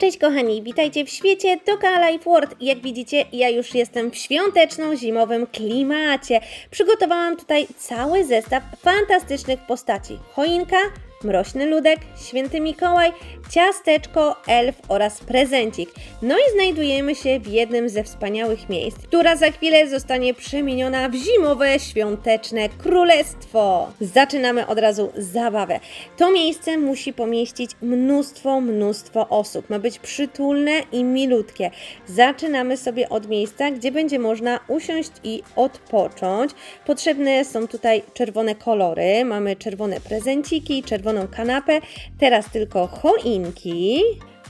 Cześć kochani, witajcie w świecie Toka Life World. Jak widzicie, ja już jestem w świąteczno-zimowym klimacie. Przygotowałam tutaj cały zestaw fantastycznych postaci. Choinka, mroźny ludek, święty Mikołaj, ciasteczko, elf oraz prezencik. No i znajdujemy się w jednym ze wspaniałych miejsc, która za chwilę zostanie przemieniona w zimowe, świąteczne królestwo. Zaczynamy od razu zabawę. To miejsce musi pomieścić mnóstwo, mnóstwo osób. Ma być przytulne i milutkie. Zaczynamy sobie od miejsca, gdzie będzie można usiąść i odpocząć. Potrzebne są tutaj czerwone kolory. Mamy czerwone prezenciki, czerwoną kanapę. Teraz tylko choinki,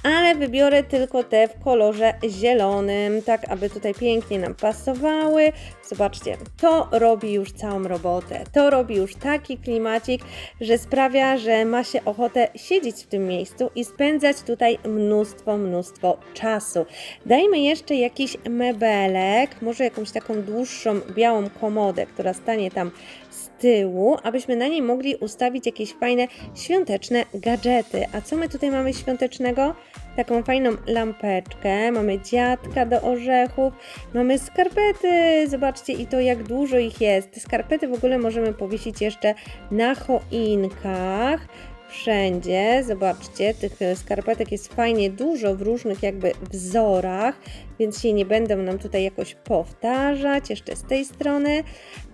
ale wybiorę tylko te w kolorze zielonym, tak aby tutaj pięknie nam pasowały. Zobaczcie, to robi już całą robotę. To robi już taki klimacik, że sprawia, że ma się ochotę siedzieć w tym miejscu i spędzać tutaj mnóstwo, mnóstwo czasu. Dajmy jeszcze jakiś mebelek, może jakąś taką dłuższą białą komodę, która stanie tam tyłu, abyśmy na niej mogli ustawić jakieś fajne świąteczne gadżety. A co my tutaj mamy świątecznego? Taką fajną lampeczkę, mamy dziadka do orzechów, mamy skarpety, zobaczcie i to jak dużo ich jest. Te skarpety w ogóle możemy powiesić jeszcze na choinkach wszędzie. Zobaczcie, tych e, skarpetek jest fajnie dużo w różnych jakby wzorach, więc się nie będą nam tutaj jakoś powtarzać. Jeszcze z tej strony.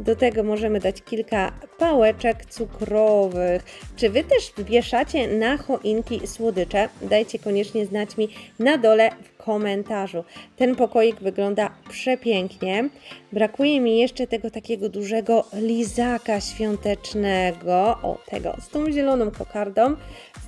Do tego możemy dać kilka pałeczek cukrowych. Czy Wy też wieszacie na choinki słodycze? Dajcie koniecznie znać mi na dole w komentarzu. Ten pokoik wygląda przepięknie. Brakuje mi jeszcze tego takiego dużego lizaka świątecznego. O, tego z tą zieloną kokardą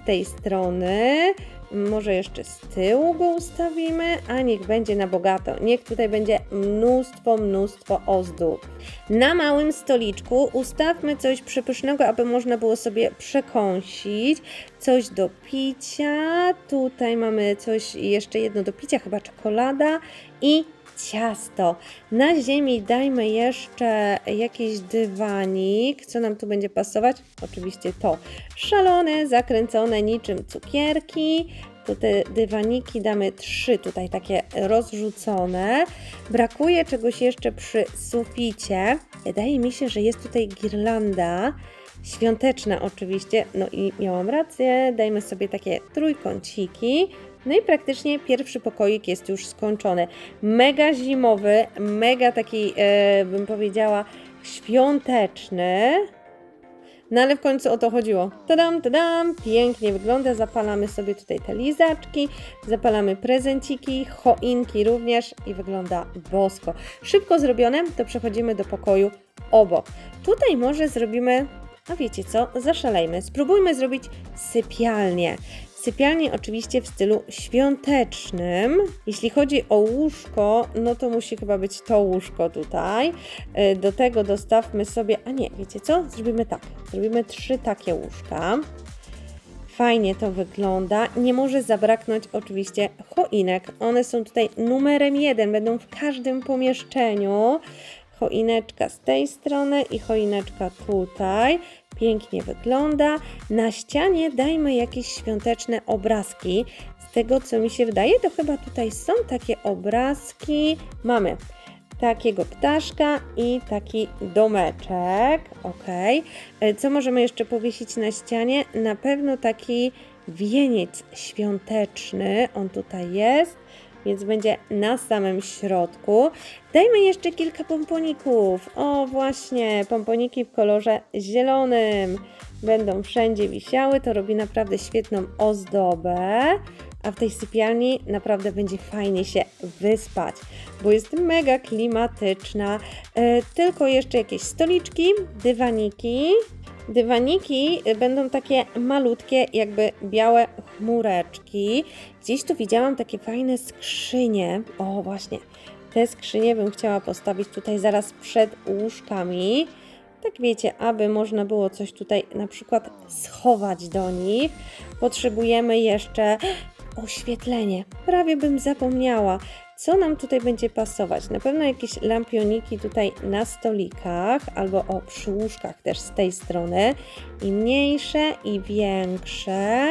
z tej strony. Może jeszcze z tyłu go ustawimy, a niech będzie na bogato. Niech tutaj będzie mnóstwo, mnóstwo ozdób. Na małym stoliczku ustawmy coś przepysznego, aby można było sobie przekąsić. Coś do picia. Tutaj mamy coś, jeszcze jedno do picia, chyba czekolada i ciasto. Na ziemi dajmy jeszcze jakiś dywanik. Co nam tu będzie pasować? Oczywiście to. Szalone, zakręcone niczym cukierki. Tu te dywaniki damy trzy tutaj takie rozrzucone. Brakuje czegoś jeszcze przy suficie. Wydaje mi się, że jest tutaj girlanda. Świąteczna oczywiście, no i miałam rację, dajmy sobie takie trójkąciki. No i praktycznie pierwszy pokoik jest już skończony. Mega zimowy, mega taki, e, bym powiedziała, świąteczny. No ale w końcu o to chodziło. Tadam, tadam, pięknie wygląda. Zapalamy sobie tutaj te lizaczki, zapalamy prezenciki, choinki również i wygląda bosko. Szybko zrobione, to przechodzimy do pokoju obok. Tutaj może zrobimy, a wiecie co, zaszalejmy. Spróbujmy zrobić sypialnię. Sypialnię oczywiście w stylu świątecznym. Jeśli chodzi o łóżko, no to musi chyba być to łóżko tutaj. E, Do tego dostawmy sobie, a nie, wiecie co? Zrobimy tak. Zrobimy trzy takie łóżka. Fajnie to wygląda. Nie może zabraknąć oczywiście choinek. One są tutaj numerem jeden, będą w każdym pomieszczeniu. Choineczka z tej strony i choineczka tutaj. Pięknie wygląda. Na ścianie dajmy jakieś świąteczne obrazki. Z tego co mi się wydaje, to chyba tutaj są takie obrazki. Mamy takiego ptaszka i taki domeczek. Ok. E, Co możemy jeszcze powiesić na ścianie? Na pewno taki wieniec świąteczny. On tutaj jest więc będzie na samym środku. Dajmy jeszcze kilka pomponików. O, właśnie, pomponiki w kolorze zielonym będą wszędzie wisiały. To robi naprawdę świetną ozdobę. A w tej sypialni naprawdę będzie fajnie się wyspać, bo jest mega klimatyczna. E, tylko jeszcze jakieś stoliczki, dywaniki. Dywaniki będą takie malutkie, jakby białe chmureczki. Gdzieś tu widziałam takie fajne skrzynie. O, właśnie. Te skrzynie bym chciała postawić tutaj zaraz przed łóżkami. Tak wiecie, aby można było coś tutaj na przykład schować do nich. Potrzebujemy jeszcze oświetlenie. Prawie bym zapomniała. Co nam tutaj będzie pasować? Na pewno jakieś lampioniki tutaj na stolikach albo o przy łóżkach też z tej strony. I mniejsze, i większe.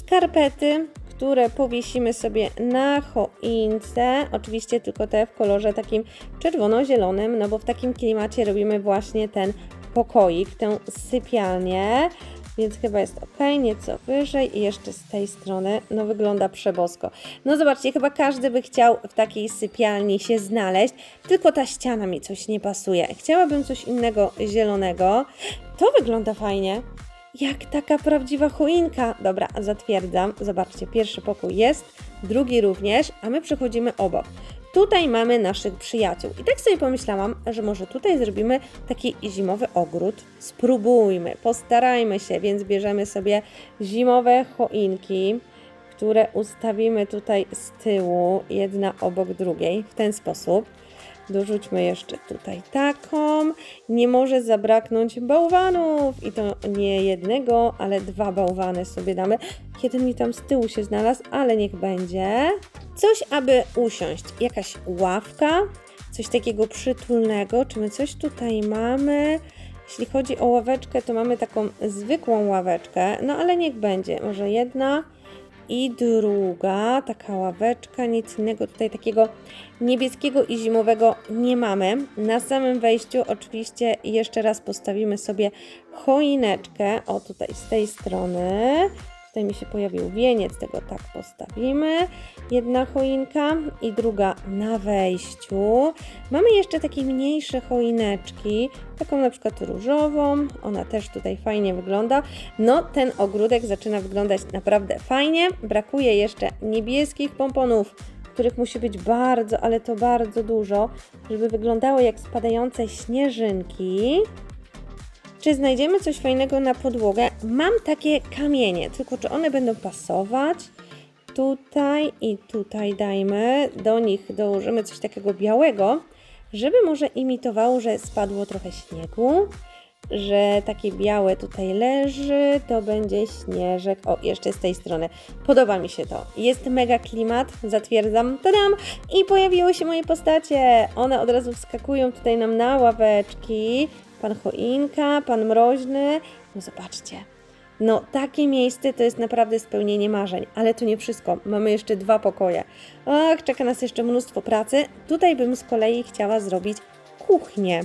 Skarpety, które powiesimy sobie na choince. Oczywiście tylko te w kolorze takim czerwono-zielonym, no bo w takim klimacie robimy właśnie ten pokoik, tę sypialnię. Więc chyba jest ok, nieco wyżej i jeszcze z tej strony, no wygląda przebosko. No zobaczcie, chyba każdy by chciał w takiej sypialni się znaleźć, tylko ta ściana mi coś nie pasuje. Chciałabym coś innego zielonego. To wygląda fajnie. Jak taka prawdziwa choinka. Dobra, zatwierdzam. Zobaczcie, pierwszy pokój jest, drugi również, a my przechodzimy obok. Tutaj mamy naszych przyjaciół. I tak sobie pomyślałam, że może tutaj zrobimy taki zimowy ogród. Spróbujmy, postarajmy się, więc bierzemy sobie zimowe choinki, które ustawimy tutaj z tyłu, jedna obok drugiej, w ten sposób. Dorzućmy jeszcze tutaj taką. Nie może zabraknąć bałwanów. I to nie jednego, ale dwa bałwany sobie damy. Jeden mi tam z tyłu się znalazł, ale niech będzie. Coś, aby usiąść. Jakaś ławka, coś takiego przytulnego. Czy my coś tutaj mamy? Jeśli chodzi o ławeczkę, to mamy taką zwykłą ławeczkę, no ale niech będzie. Może jedna i druga, taka ławeczka, nic innego tutaj takiego niebieskiego i zimowego nie mamy. Na samym wejściu oczywiście jeszcze raz postawimy sobie choineczkę, o tutaj z tej strony. Tutaj mi się pojawił wieniec, tego tak postawimy. Jedna choinka i druga na wejściu. Mamy jeszcze takie mniejsze choineczki, taką na przykład różową. Ona też tutaj fajnie wygląda. No, ten ogródek zaczyna wyglądać naprawdę fajnie. Brakuje jeszcze niebieskich pomponów, których musi być bardzo, ale to bardzo dużo, żeby wyglądały jak spadające śnieżynki. Czy znajdziemy coś fajnego na podłogę? Mam takie kamienie, tylko czy one będą pasować? Tutaj i tutaj dajmy, do nich dołożymy coś takiego białego, żeby może imitowało, że spadło trochę śniegu, że takie białe tutaj leży, to będzie śnieżek. O, jeszcze z tej strony. Podoba mi się to. Jest mega klimat, zatwierdzam, tadam! I pojawiły się moje postacie. One od razu wskakują tutaj nam na ławeczki pan Choinka, pan Mroźny. No zobaczcie. No, takie miejsce to jest naprawdę spełnienie marzeń, ale to nie wszystko. Mamy jeszcze dwa pokoje. Ach, czeka nas jeszcze mnóstwo pracy. Tutaj bym z kolei chciała zrobić kuchnię.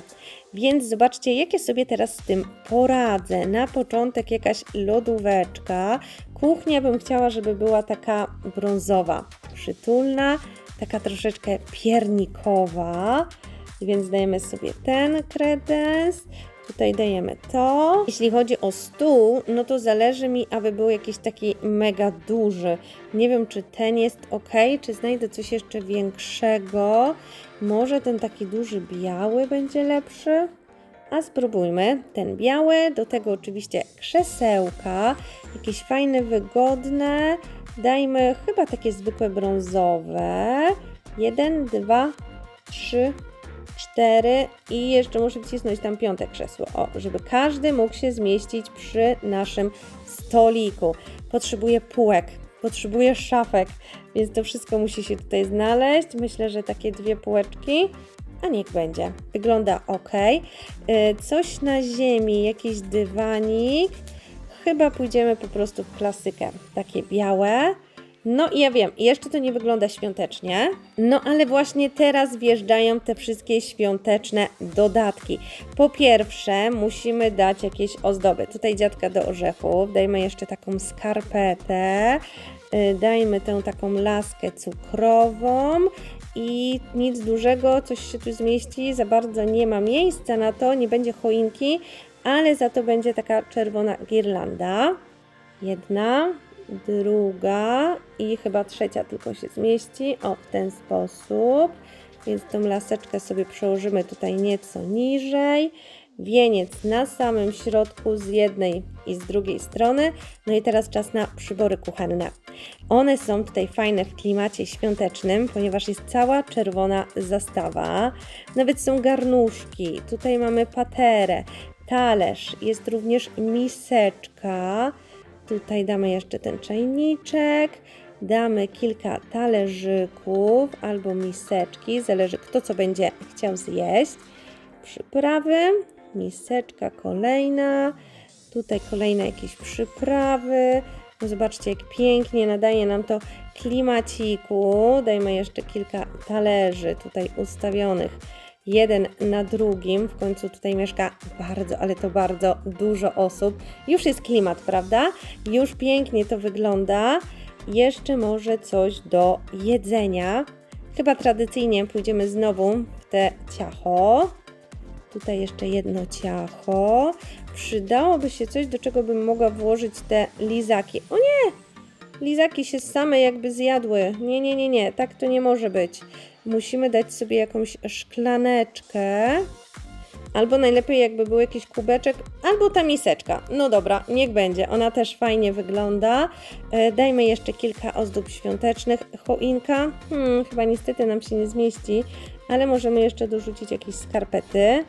Więc zobaczcie, jak ja sobie teraz z tym poradzę. Na początek jakaś lodóweczka. Kuchnia bym chciała, żeby była taka brązowa, przytulna, taka troszeczkę piernikowa więc dajemy sobie ten kredens. Tutaj dajemy to. Jeśli chodzi o stół, no to zależy mi, aby był jakiś taki mega duży. Nie wiem, czy ten jest ok, czy znajdę coś jeszcze większego. Może ten taki duży biały będzie lepszy? A spróbujmy ten biały, do tego oczywiście krzesełka, jakieś fajne, wygodne. Dajmy chyba takie zwykłe brązowe. Jeden, dwa, trzy, cztery i jeszcze muszę wcisnąć tam piąte krzesło, o, żeby każdy mógł się zmieścić przy naszym stoliku. Potrzebuję półek, potrzebuję szafek, więc to wszystko musi się tutaj znaleźć. Myślę, że takie dwie półeczki, a niech będzie. Wygląda ok. Coś na ziemi, jakiś dywanik. Chyba pójdziemy po prostu w klasykę. Takie białe. No i ja wiem, jeszcze to nie wygląda świątecznie, no ale właśnie teraz wjeżdżają te wszystkie świąteczne dodatki. Po pierwsze, musimy dać jakieś ozdoby. Tutaj dziadka do orzechów, dajmy jeszcze taką skarpetę, dajmy tę taką laskę cukrową i nic dużego, coś się tu zmieści, za bardzo nie ma miejsca na to, nie będzie choinki, ale za to będzie taka czerwona girlanda. Jedna, druga i chyba trzecia tylko się zmieści. O, w ten sposób. Więc tą laseczkę sobie przełożymy tutaj nieco niżej. Wieniec na samym środku z jednej i z drugiej strony. No i teraz czas na przybory kuchenne. One są tutaj fajne w klimacie świątecznym, ponieważ jest cała czerwona zastawa. Nawet są garnuszki. Tutaj mamy paterę, talerz, jest również miseczka Tutaj damy jeszcze ten czajniczek, damy kilka talerzyków albo miseczki, zależy kto co będzie chciał zjeść. Przyprawy, miseczka kolejna, tutaj kolejne jakieś przyprawy, No zobaczcie, jak pięknie nadaje nam to klimaciku. Dajmy jeszcze kilka talerzy tutaj ustawionych. Jeden na drugim. W końcu tutaj mieszka bardzo, ale to bardzo dużo osób. Już jest klimat, prawda? Już pięknie to wygląda. Jeszcze może coś do jedzenia. Chyba tradycyjnie pójdziemy znowu w te ciacho. Tutaj jeszcze jedno ciacho. Przydałoby się coś, do czego bym mogła włożyć te lizaki. O nie! Lizaki się same jakby zjadły. Nie, nie, nie, nie. Tak to nie może być. Musimy dać sobie jakąś szklaneczkę. Albo najlepiej jakby był jakiś kubeczek, albo ta miseczka. No dobra, niech będzie. Ona też fajnie wygląda. E, dajmy jeszcze kilka ozdób świątecznych. Choinka. Hmm, chyba niestety nam się nie zmieści, ale możemy jeszcze dorzucić jakieś skarpety.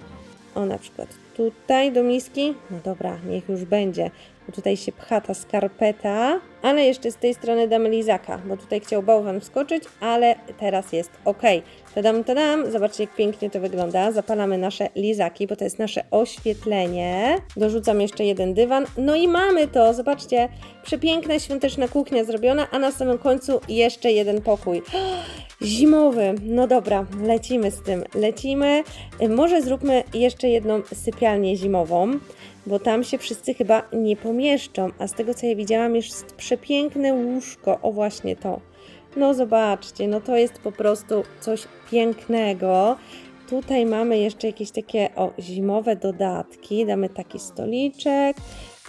O, na przykład tutaj do miski. No dobra, niech już będzie. Bo tutaj się pcha ta skarpeta, ale jeszcze z tej strony damy lizaka, bo tutaj chciał bałwan wskoczyć, ale teraz jest ok. Tadam, tadam, zobaczcie jak pięknie to wygląda. Zapalamy nasze lizaki, bo to jest nasze oświetlenie. Dorzucam jeszcze jeden dywan. No i mamy to, zobaczcie, przepiękna świąteczna kuchnia zrobiona, a na samym końcu jeszcze jeden pokój. Zimowy. No dobra, lecimy z tym. Lecimy. Y, Może zróbmy jeszcze jedną sypialnię zimową, bo tam się wszyscy chyba nie pomieszczą. A z tego co ja widziałam, jest przepiękne łóżko. O właśnie to. No zobaczcie, no to jest po prostu coś pięknego. Tutaj mamy jeszcze jakieś takie o, zimowe dodatki. Damy taki stoliczek.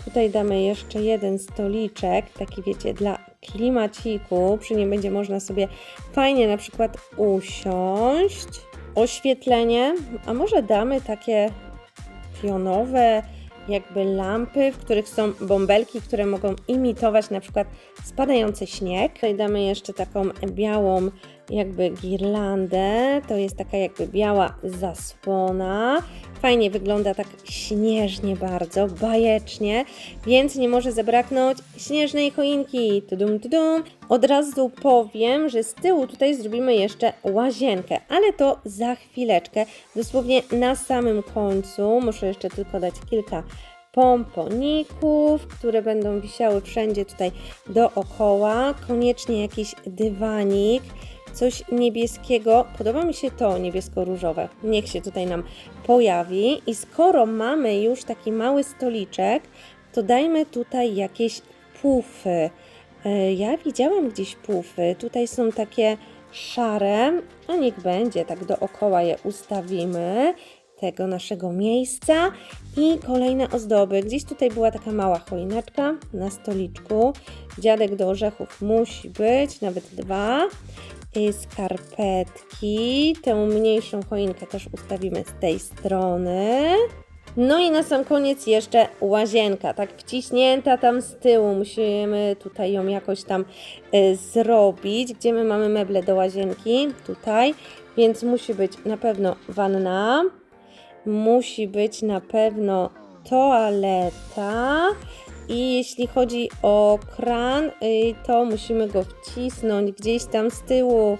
Tutaj damy jeszcze jeden stoliczek, taki wiecie, dla klimaciku. Przy nim będzie można sobie fajnie na przykład usiąść. Oświetlenie, a może damy takie pionowe jakby lampy, w których są bąbelki, które mogą imitować na przykład spadający śnieg. Tutaj damy jeszcze taką białą jakby girlandę, to jest taka jakby biała zasłona. Fajnie wygląda tak śnieżnie bardzo, bajecznie, więc nie może zabraknąć śnieżnej choinki. Tudum, tudum. Od razu powiem, że z tyłu tutaj zrobimy jeszcze łazienkę, ale to za chwileczkę, dosłownie na samym końcu. Muszę jeszcze tylko dać kilka pomponików, które będą wisiały wszędzie tutaj dookoła. Koniecznie jakiś dywanik, coś niebieskiego. Podoba mi się to niebiesko-różowe. Niech się tutaj nam pojawi. I skoro mamy już taki mały stoliczek, to dajmy tutaj jakieś pufy. E, Ja widziałam gdzieś pufy. Tutaj są takie szare, a niech będzie, tak dookoła je ustawimy tego naszego miejsca i kolejne ozdoby. Gdzieś tutaj była taka mała choineczka na stoliczku. Dziadek do orzechów musi być, nawet dwa. Skarpetki. Tę mniejszą choinkę też ustawimy z tej strony. No i na sam koniec jeszcze łazienka, tak wciśnięta tam z tyłu. Musimy tutaj ją jakoś tam y, zrobić. Gdzie my mamy meble do łazienki? Tutaj. Więc musi być na pewno wanna, musi być na pewno toaleta. I jeśli chodzi o kran, y, to musimy go wcisnąć gdzieś tam z tyłu,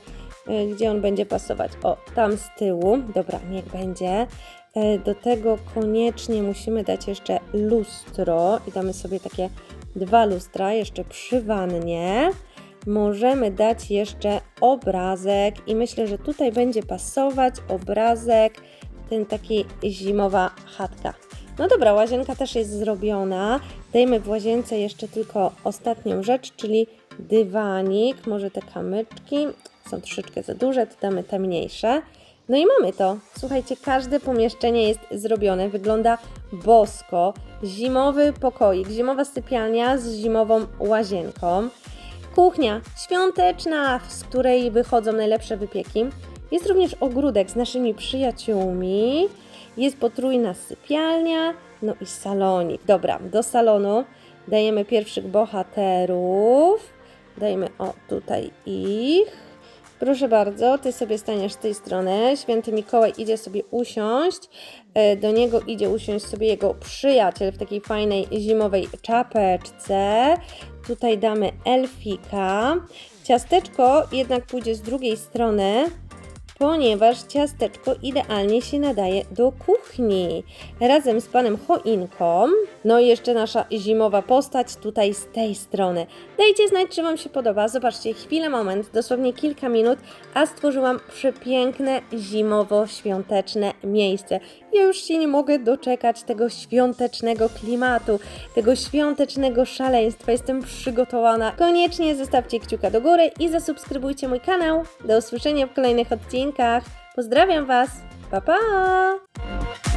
y, gdzie on będzie pasować. O, tam z tyłu. Dobra, niech będzie. E, Do tego koniecznie musimy dać jeszcze lustro i damy sobie takie dwa lustra jeszcze przy wannie. Możemy dać jeszcze obrazek i myślę, że tutaj będzie pasować obrazek, ten taki zimowa chatka. No dobra, łazienka też jest zrobiona. Dajmy w łazience jeszcze tylko ostatnią rzecz, czyli dywanik. Może te kamyczki są troszeczkę za duże, to damy te mniejsze. No i mamy to. Słuchajcie, każde pomieszczenie jest zrobione, wygląda bosko. Zimowy pokoik, zimowa sypialnia z zimową łazienką. Kuchnia świąteczna, z której wychodzą najlepsze wypieki. Jest również ogródek z naszymi przyjaciółmi. Jest potrójna sypialnia, no i salonik. Dobra, do salonu dajemy pierwszych bohaterów. Dajmy o tutaj ich. Proszę bardzo, ty sobie staniesz z tej strony. Święty Mikołaj idzie sobie usiąść. E, Do niego idzie usiąść sobie jego przyjaciel w takiej fajnej zimowej czapeczce. Tutaj damy elfika. Ciasteczko jednak pójdzie z drugiej strony, ponieważ ciasteczko idealnie się nadaje do kuchni. Kuchni razem z panem Choinką. No i jeszcze nasza zimowa postać tutaj z tej strony. Dajcie znać, czy wam się podoba. Zobaczcie, chwilę, moment, dosłownie kilka minut, a stworzyłam przepiękne zimowo-świąteczne miejsce. Ja już się nie mogę doczekać tego świątecznego klimatu, tego świątecznego szaleństwa. Jestem przygotowana. Koniecznie zostawcie kciuka do góry i zasubskrybujcie mój kanał. Do usłyszenia w kolejnych odcinkach. Pozdrawiam Was. Pa, pa!